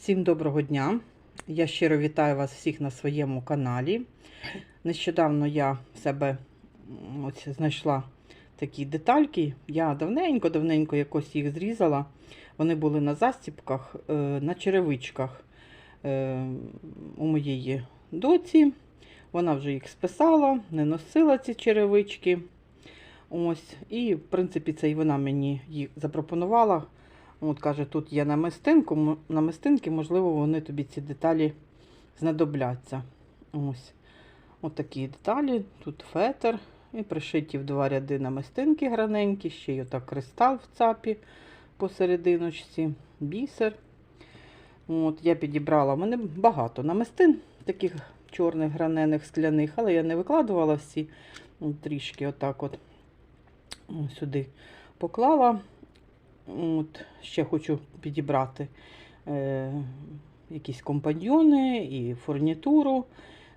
Всім доброго дня! Я щиро вітаю вас всіх на своєму каналі. Нещодавно я в себе ось знайшла такі детальки. Я давненько-давненько якось їх зрізала. Вони були на застіпках, е, на черевичках е, у моєї доці. Вона вже їх списала, не носила ці черевички. Ось. І, в принципі, це і вона мені їх запропонувала. От каже, тут є намистинку, намистинки, можливо, вони тобі ці деталі знадобляться. Ось. От такі деталі. Тут фетр. І пришиті в два ряди намистинки граненькі, ще й отак кристал в цапі посерединочці, бісер. От, я підібрала. У мене багато намистин таких чорних гранених скляних, але я не викладувала всі трішки отак от сюди поклала. От, ще хочу підібрати е, якісь компаньйони і фурнітуру.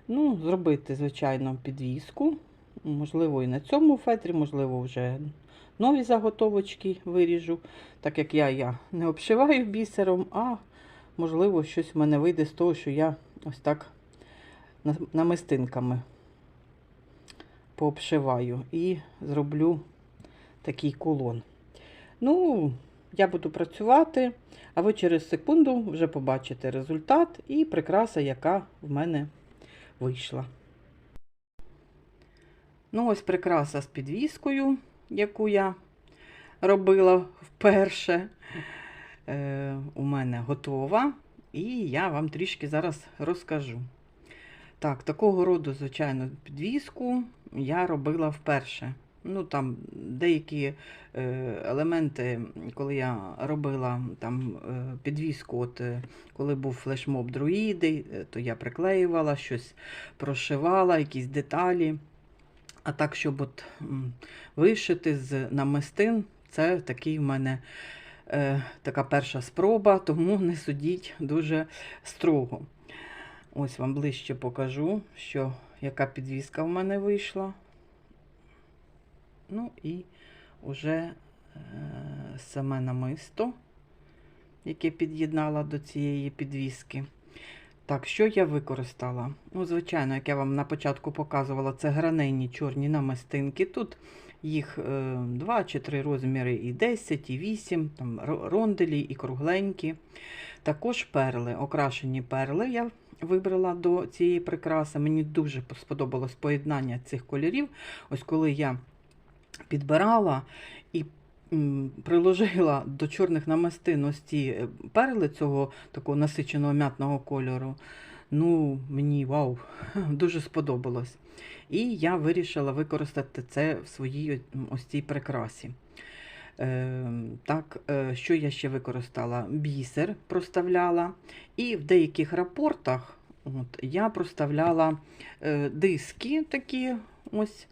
Ну, зробити, звичайно, підвіску. Можливо, і на цьому фетрі, можливо, вже нові заготовочки виріжу. Так як я, я не обшиваю бісером, а можливо, щось в мене вийде з того, що я ось так намистинками пообшиваю і зроблю такий кулон. Ну, я буду працювати, а ви через секунду вже побачите результат і прикраса, яка в мене вийшла. Ну, ось прикраса з підвіскою, яку я робила вперше. Е, у мене готова, і я вам трішки зараз розкажу. Так, такого роду, звичайно, підвіску я робила вперше. Ну, там деякі е, елементи, коли я робила там е, підвіску, от е, коли був флешмоб друїди, то я приклеювала, щось прошивала, якісь деталі. А так, щоб от вишити з намистин, це такий в мене е, така перша спроба, тому не судіть дуже строго. Ось вам ближче покажу, що яка підвіска в мене вийшла. Ну і вже е, саме намисто, яке під'єднала до цієї підвіски. Так, що я використала? Ну, звичайно, як я вам на початку показувала, це граненні чорні намистинки. Тут їх е, 2 чи 3 розміри, і 10, і 8, там ронделі, і кругленькі. Також перли, окрашені перли я вибрала до цієї прикраси. Мені дуже сподобалось поєднання цих кольорів. Ось коли я підбирала і приложила до чорних намистин ось е, перли цього такого насиченого м'ятного кольору. Ну, мені вау, дуже сподобалось. І я вирішила використати це в своїй ось цій прикрасі. Е, так, е, що я ще використала? Бісер проставляла. І в деяких рапортах от, я проставляла е, диски такі ось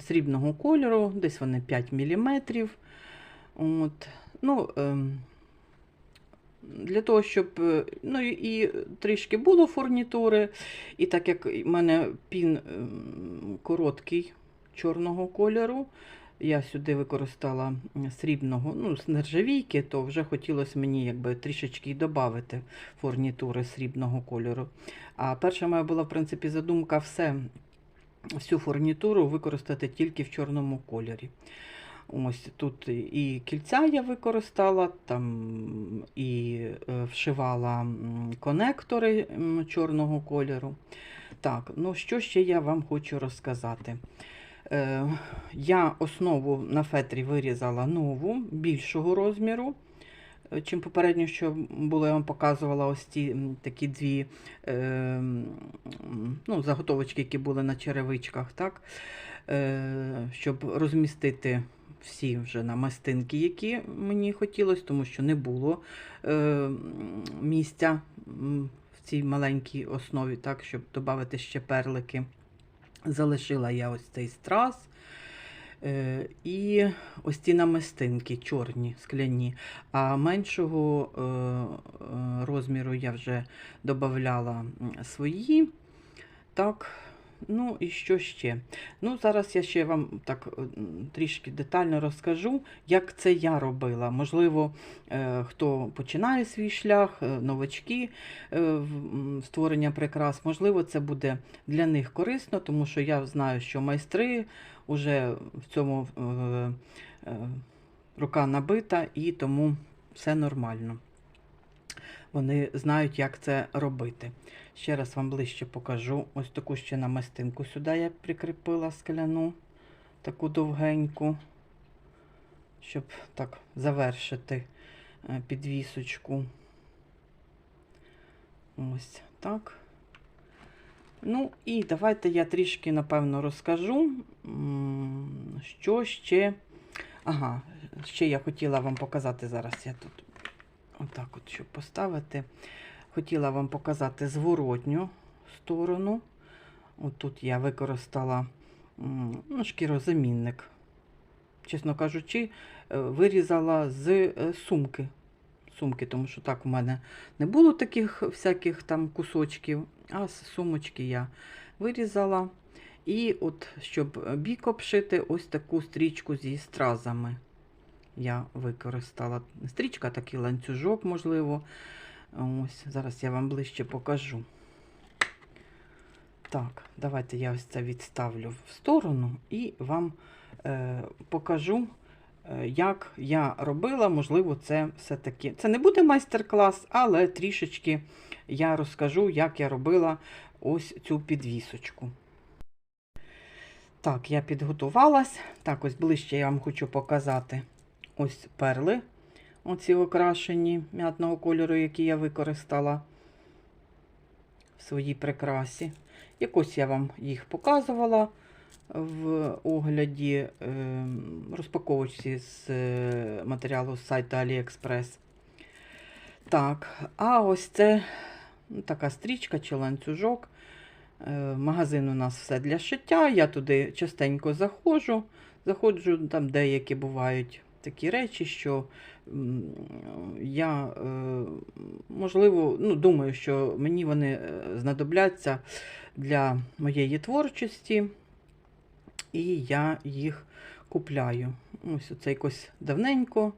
срібного кольору, десь вони 5 мм. От, ну, ем, для того, щоб е, ну, і трішки було фурнітури, і так як в мене пін ем, короткий чорного кольору, я сюди використала срібного, ну, з нержавійки, то вже хотілося мені якби трішечки додати фурнітури срібного кольору. А перша моя була, в принципі, задумка все, всю фурнітуру використати тільки в чорному кольорі. Ось тут і кільця я використала, там і е, вшивала конектори чорного кольору. Так, ну що ще я вам хочу розказати? Е, я основу на фетрі вирізала нову, більшого розміру, е, чим попередньо, що було, я вам показувала ось ці такі дві е, ну, заготовочки, які були на черевичках, так? Е, щоб розмістити всі вже намистинки, які мені хотілося, тому що не було е, місця в цій маленькій основі, так, щоб додати ще перлики. Залишила я ось цей страс. Е, і ось ці намистинки чорні, скляні. А меншого е, е, розміру я вже додавала свої. Так, Ну і що ще? Ну, зараз я ще вам так е, трішки детально розкажу, як це я робила. Можливо, е, хто починає свій шлях, е, новачки створення прикрас, можливо, це буде для них корисно, тому що я знаю, що майстри вже в цьому рука набита і тому все нормально. Вони знають, як це робити. Ще раз вам ближче покажу. Ось таку ще намистинку сюди я прикріпила скляну, таку довгеньку, щоб так завершити е, підвісочку. Ось так. Ну, і давайте я трішки, напевно, розкажу, що ще. Ага, ще я хотіла вам показати зараз. Я тут отак от, щоб поставити. Хотіла вам показати зворотню сторону. От тут я використала ну, шкірозамінник. Чесно кажучи, е, вирізала з е, сумки. Сумки, тому що так у мене не було таких всяких там кусочків, а з сумочки я вирізала. І от, щоб бік обшити, ось таку стрічку зі стразами я використала. Стрічка, такий ланцюжок, можливо. Ось, зараз я вам ближче покажу. Так, давайте я ось це відставлю в сторону і вам е, покажу, е, як я робила. Можливо, це все-таки. Це не буде майстер-клас, але трішечки я розкажу, як я робила ось цю підвісочку. Так, я підготувалась. Так, ось ближче я вам хочу показати ось перли. Оці окрашені м'ятного кольору, які я використала в своїй прикрасі. Якось я вам їх показувала в огляді е, розпаковочці з е, матеріалу з сайту AliExpress. Так, а ось це ну, така стрічка чи ланцюжок. Е, магазин у нас все для шиття. Я туди частенько заходжу. Заходжу, там деякі бувають такі речі, що я, е, можливо, ну, думаю, що мені вони е, знадобляться для моєї творчості, і я їх купляю. Ось оце якось давненько.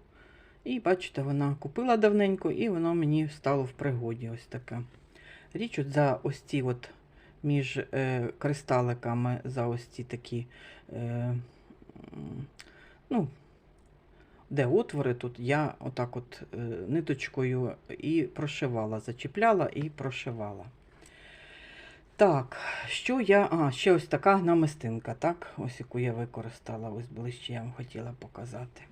І бачите, вона купила давненько, і воно мені стало в пригоді. Ось таке. Річ от за ось ці от між е, кристаликами, за ось ці такі, е, ну, де отвори тут, я отак от е, ниточкою і прошивала, зачіпляла і прошивала. Так, що я. А, ще ось така намистинка, так? Ось яку я використала, ось ближче я вам хотіла показати.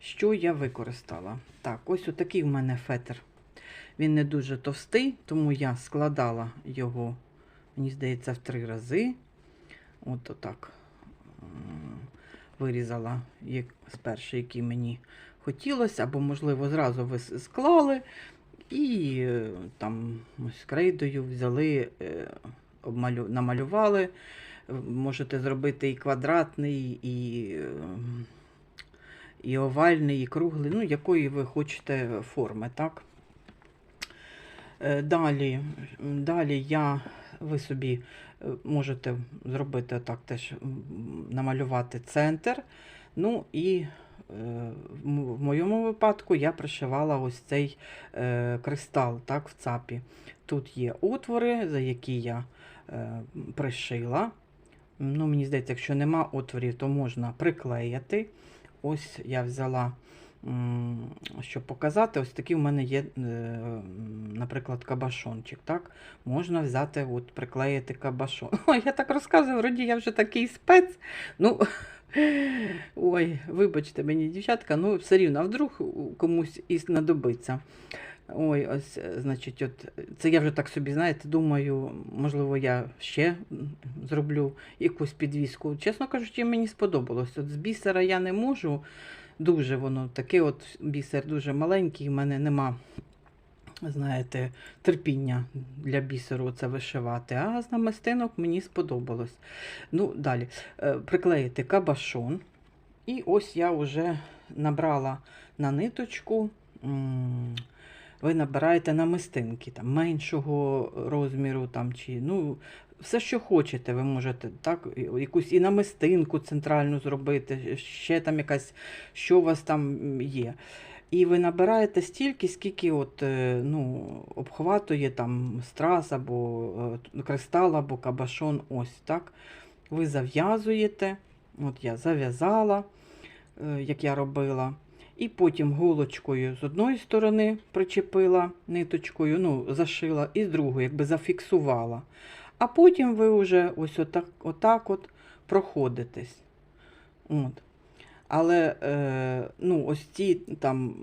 Що я використала? Так, ось отакий в мене фетр. Він не дуже товстий, тому я складала його, мені здається, в три рази. От отак вирізала як- спершу, який мені хотілося, або, можливо, зразу ви склали і е, там ось крейдою взяли, е, обмалю, намалювали. Можете зробити і квадратний, і, е, і овальний, і круглий, ну, якої ви хочете форми, так? Далі, далі я, ви собі можете зробити так теж намалювати центр. Ну і е, в моєму випадку я пришивала ось цей е, кристал так, в цапі. Тут є отвори, за які я е, пришила. Ну, мені здається, якщо нема отворів, то можна приклеїти. Ось я взяла, щоб показати, ось такий в мене є, е, наприклад, кабашончик. Так? Можна взяти, от, приклеїти кабашон. Ой, я так розказую, вроді я вже такий спец. Ну, ой, вибачте мені, дівчатка, ну все рівно, а вдруг комусь і знадобиться. Ой, ось, е, значить, от це я вже так собі, знаєте, думаю, можливо, я ще зроблю якусь підвіску. Чесно кажучи, мені сподобалось. От з бісера я не можу. Дуже воно таке, от бісер дуже маленький, в мене нема, знаєте, терпіння для бісеру це вишивати. А з намистинок мені сподобалось. Ну, далі. Е, Приклеїти кабашон. І ось я вже набрала на ниточку ви набираєте намистинки там, меншого розміру, там, чи, ну, все, що хочете, ви можете так, якусь і намистинку центральну зробити, ще там якась, що у вас там є. І ви набираєте стільки, скільки от, е, ну, обхватує там страз або е, кристал, або кабашон. Ось так. Ви зав'язуєте. От я зав'язала, е, як я робила. І потім голочкою з одної сторони причепила ниточкою, ну, зашила, і з другої, якби зафіксувала. А потім ви вже ось отак, отак от проходитесь. От. Але е, ну, ось ці там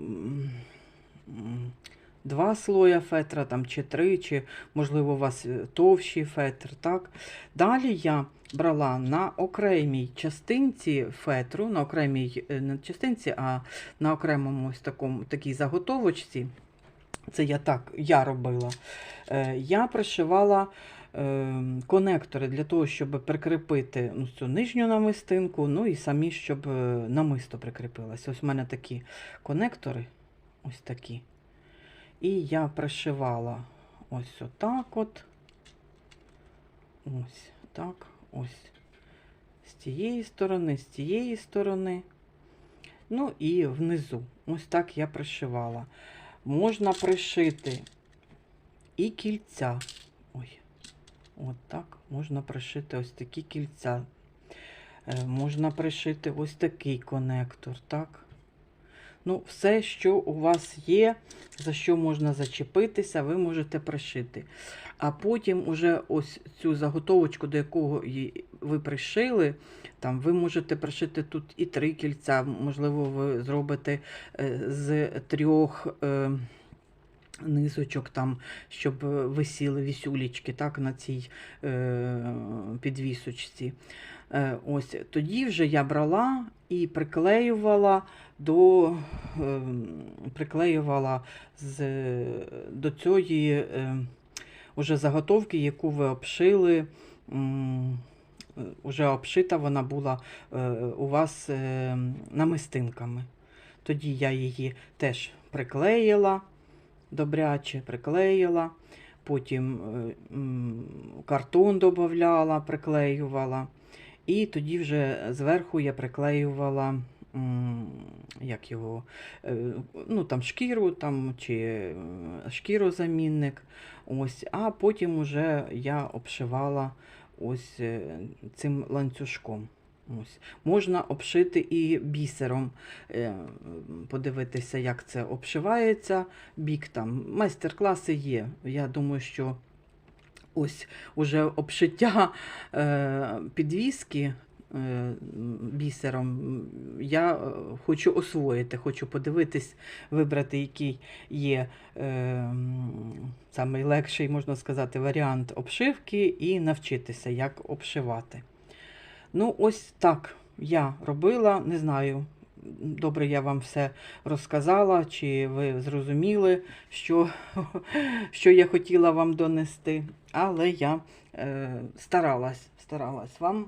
два слоя фетра, там, чи три, чи, можливо, у вас товщий фетр. Так? Далі я брала на окремій частинці фетру, на окремій е, не частинці, а на окремому ось такому, такій заготовочці. Це я так я робила. Е, я пришивала конектори для того, щоб прикріпити ну, цю нижню намистинку, ну і самі, щоб е, намисто прикріпилося. Ось у мене такі конектори, ось такі. І я пришивала ось отак от. Ось так, ось. З тієї сторони, з тієї сторони. Ну і внизу. Ось так я пришивала. Можна пришити і кільця. Ой, от так можна пришити ось такі кільця. Е, Можна пришити ось такий конектор, так? Ну, все, що у вас є, за що можна зачепитися, ви можете пришити. А потім уже ось цю заготовочку, до якого ви пришили, там ви можете пришити тут і три кільця, можливо, ви зробите е, з трьох. Низочок там, щоб е, висіли вісюлічки так, на цій е, підвісочці. Е, ось тоді вже я брала і приклеювала до е, приклеювала з, до цієї е, уже заготовки, яку ви обшили. е, Уже обшита вона була е, у вас е, намистинками. Тоді я її теж приклеїла, добряче приклеїла, потім е, картон додавала, приклеювала. І тоді вже зверху я приклеювала як його, е, ну там шкіру там, чи е, шкірозамінник. Ось, а потім уже я обшивала ось цим ланцюжком. Ось. Можна обшити і бісером, е, подивитися, як це обшивається. Бік там. Майстер-класи є. Я думаю, що ось уже обшиття е, підвіски е, бісером я хочу освоїти, хочу подивитись, вибрати, який є е, самий легший, можна сказати, варіант обшивки і навчитися, як обшивати. Ну, ось так я робила, не знаю. Добре, я вам все розказала, чи ви зрозуміли, що, що я хотіла вам донести. Але я е, старалась, старалась вам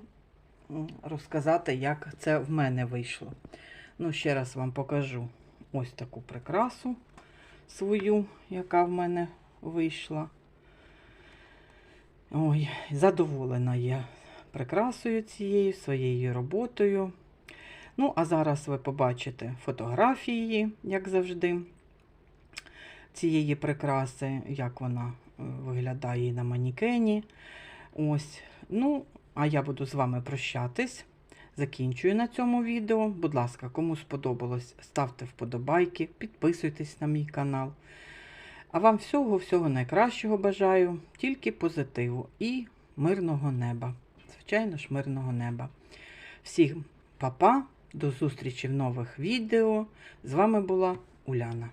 розказати, як це в мене вийшло. Ну, ще раз вам покажу ось таку прикрасу свою, яка в мене вийшла. Ой, задоволена я прикрасою цією, своєю роботою. Ну, а зараз ви побачите фотографії, як завжди, цієї прикраси, як вона е, виглядає на манікені. Ось. Ну, а я буду з вами прощатись. Закінчую на цьому відео. Будь ласка, кому сподобалось, ставте вподобайки, підписуйтесь на мій канал. А вам всього-всього найкращого бажаю, тільки позитиву і мирного неба. Звичайно ж, мирного неба. Всім па-па, до зустрічі в нових відео. З вами була Уляна.